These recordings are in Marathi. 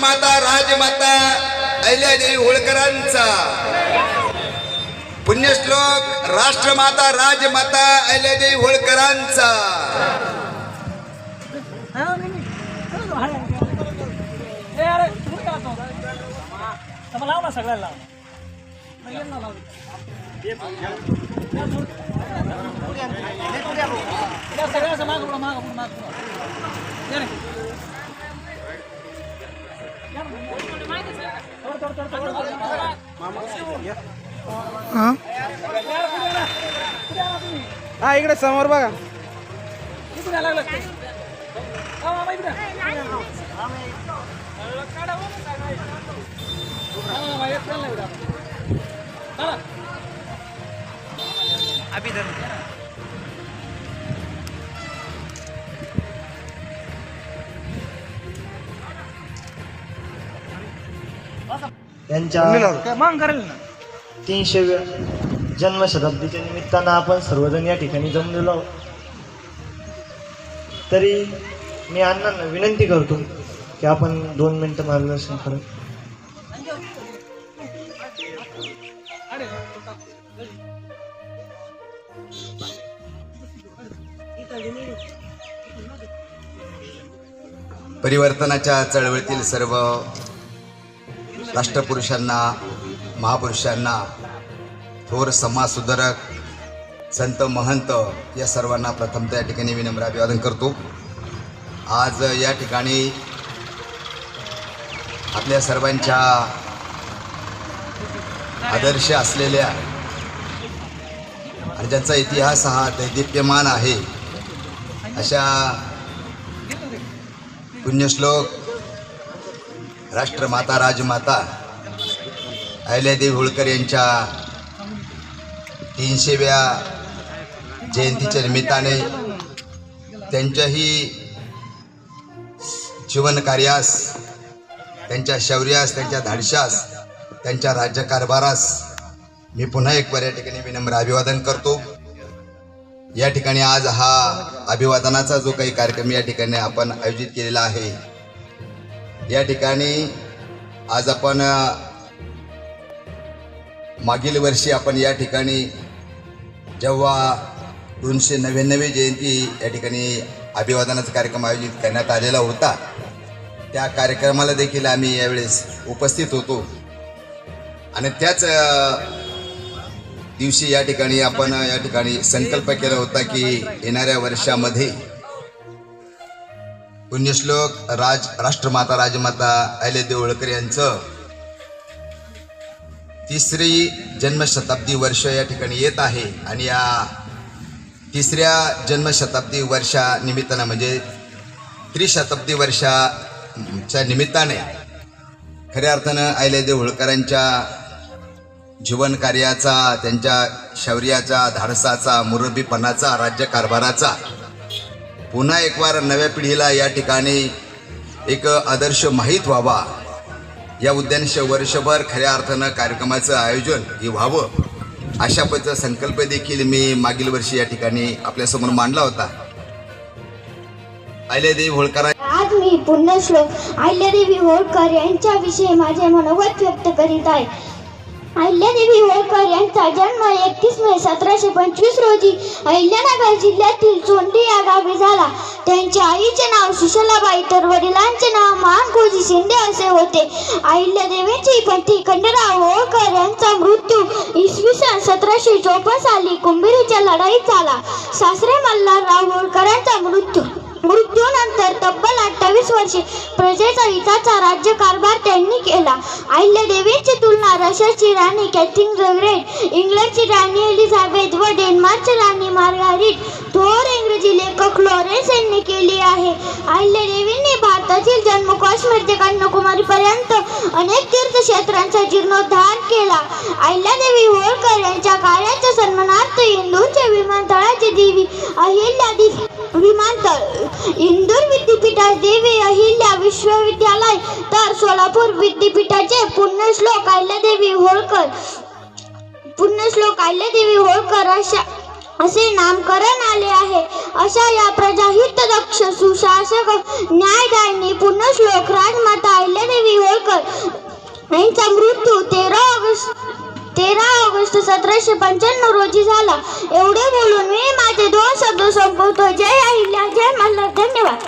राष्ट्रमाता राजमाता अहिल्यादेवी होळकरांचा पुण्यश्लोक राष्ट्रमाता राजमाता अहिल्यादेवी होळकरांचा लाव ना सगळ्याला लाव माग माग माग हा हा इकडे समोर बघा. अभिधन त्यांच्या काय? मग करेल ना. तीनशे जन्मशताब्दीच्या निमित्तानं आपण सर्वजण या ठिकाणी जमलेलो आहोत. तरी मी अण्णांना विनंती करतो की आपण दोन मिनिटं मार्गदर्शन करू परिवर्तनाच्या चळवळीतील सर्व राष्ट्रपुरुषांना महापुरुषांना थोर समाजसुधारक संत महंत या सर्वांना प्रथमतः या ठिकाणी विनम्र अभिवादन करतो. आज या ठिकाणी आपल्या सर्वांच्या आदर्श असलेल्या आणि ज्यांचा इतिहास हा दैदिप्यमान आहे अशा पुण्यश्लोक राष्ट्रमाता राजमाता अहिल्यादेवी होळकर यांच्या तीनशेव्या जयंतीच्या निमित्ताने त्यांच्याही जीवनकार्यास त्यांच्या शौर्यास त्यांच्या धाडशास त्यांच्या राज्यकारभारास मी पुन्हा एक या ठिकाणी विनम्र अभिवादन करतो. या ठिकाणी आज हा अभिवादनाचा जो काही कार्यक्रम या ठिकाणी आपण आयोजित केलेला आहे या ठिकाणी आज आपण मागील वर्षी आपण या ठिकाणी जेव्हा दोनशे नव्याण्णवी जयंती या ठिकाणी अभिवादनाचा कार्यक्रम आयोजित करण्यात आलेला होता त्या कार्यक्रमाला देखील आम्ही यावेळेस उपस्थित होतो. आणि त्याच दिवशी या ठिकाणी आपण या ठिकाणी संकल्प केला होता की येणाऱ्या वर्षामध्ये पुण्यश्लोक राज राष्ट्रमाता राजमाता अहिल्या होळकर यांचं. तिसरी जन्मशताब्दी वर्ष या ठिकाणी येत आहे आणि या तिसऱ्या जन्मशताब्दी वर्षा निमित्तानं म्हणजे त्रिशताब्दी वर्षाच्या निमित्ताने खऱ्या अर्थानं अहिल्या होळकरांच्या जीवन कार्याचा त्यांच्या शौर्याचा धाडसाचा मुरबीपणाचा राज्यकारभाराचा पुन्हा एक वार नव्या पिढीला या ठिकाणी एक आदर्श माहीत व्हावा. या उद्देश वर्षभर खऱ्या अर्थानं कार्यक्रमाचं आयोजन हे व्हावं. अशा पद्धतीचा संकल्प देखील मी मागील वर्षी या ठिकाणी आपल्यासमोर मांडला होता. अहिल्यादेवी होळकर आज मी पुण्यश्लोक अहिल्यादेवी होळकर यांच्याविषयी माझे मनोगत व्यक्त करीत आहे. अहिल्यादेवी होळकर यांचा जन्म एकतीस मे सतराशे पंचवीस रोजी अहिल्यानगर जिल्ह्यातील चोंडी या गावी झाला. त्यांच्या आईचे नाव सुशलाबाई तर वडिलांचे नाव महानकोजी शिंदे असे होते. अहिल्यादेवींची पती खंडराव होळकर यांचा मृत्यू इसवी सन सतराशे चौपन्न साली कुंभिरीच्या लढाईत झाला. सासरे मल्हारराव होळकरांचा मृत्यू मृत्यूनंतर तब्बल अठ्ठावीस वर्षे प्रजेचा हिताचा राज्यकारभार त्यांनी केला. अहिल्यादेवींची तुलना रशियाची राणी कॅथिन द ग्रेट इंग्लंडची राणी एलिझाबेथ व डेन्मार्कची राणी मार्गारीट थोर इंग्रजी लेखक लॉरेन्स यांनी केली आहे. अहिल्यादेवींनी भारतातील जन्म काश्मीर ते कन्याकुमारी पर्यंत अनेक तीर्थक्षेत्रांचा जीर्णोद्धार केला. अहिल्यादेवी होळकर यांच्या कार्याच्या सन्मानार्थ इंदूरच्या विमानतळाचे देवी अहिल्या विमानतळ इंदूर विद्यापीठात देवी अहिल्या विश्वविद्यालय तर सोलापूर विद्यापीठाचे पुण्यश्लोक अहिल्यादेवी होळकर पुण्यश्लोक अहिल्यादेवी होळकर अशा असे नामकरण आले आहे. अशा या प्रजाहित दक्ष सुशासक न्यायदायिनी पुण्यश्लोक राजमाता अहिल्यादेवी होळकर यांचा मृत्यू तेरा ऑगस्ट तेरा ऑगस्ट सतराशे पंच्याण्णव रोजी झाला. एवढे बोलून मी माझे दोन शब्द संपवतो. जय अहिल्या जय मल्हार. धन्यवाद.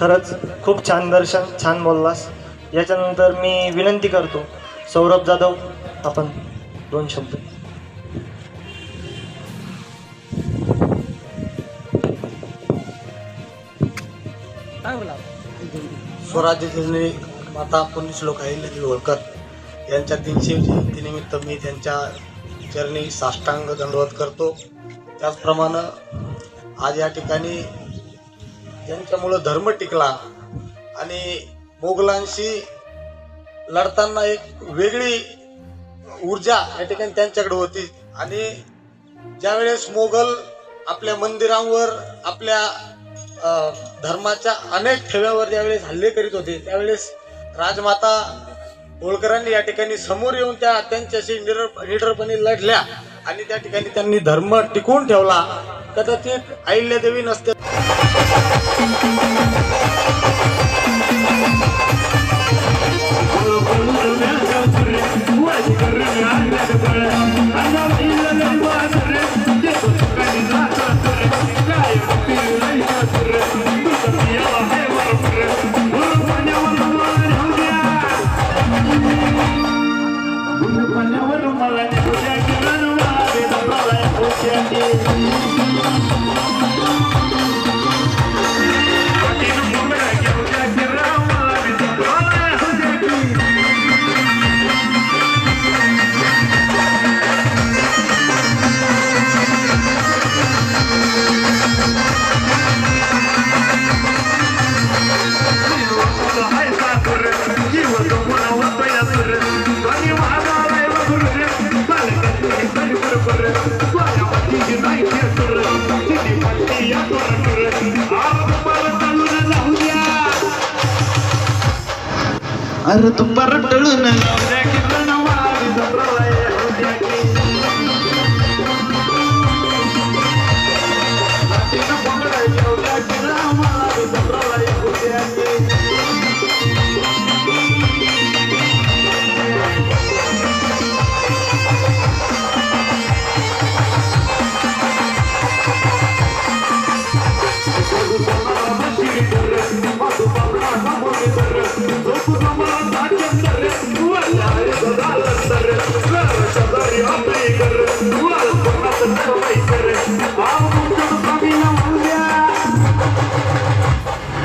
खरंच खूप छान दर्शन छान बोललास. याच्यानंतर मी विनंती करतो सौरभ जाधव आपण दोन शब्द. काय बोला? स्वराज्य जननी माता पुण्यश्लोक अहिल्यादेवी होळकर. यांच्या तीनशे जयंतीनिमित्त मी त्यांच्या चरणी साष्टांग दंडवत करतो. त्याचप्रमाणे आज या ठिकाणी त्यांच्यामुळं धर्म टिकला आणि मोगलांशी लढताना एक वेगळी ऊर्जा या ठिकाणी त्यांच्याकडे होती. आणि ज्यावेळेस मोगल आपल्या मंदिरांवर आपल्या धर्माच्या अनेक ठेव्यावर ज्यावेळेस हल्ले करीत होते त्यावेळेस राजमाता होळकरांनी या ठिकाणी समोर येऊन त्या त्यांच्याशी निर निडरपणे लढल्या आणि त्या ठिकाणी त्यांनी धर्म टिकवून ठेवला. कदाचित अहिल्यादेवी नसते ಅರೆ ತುಂಬ ರೊಟ್ಟಳು ನಾನು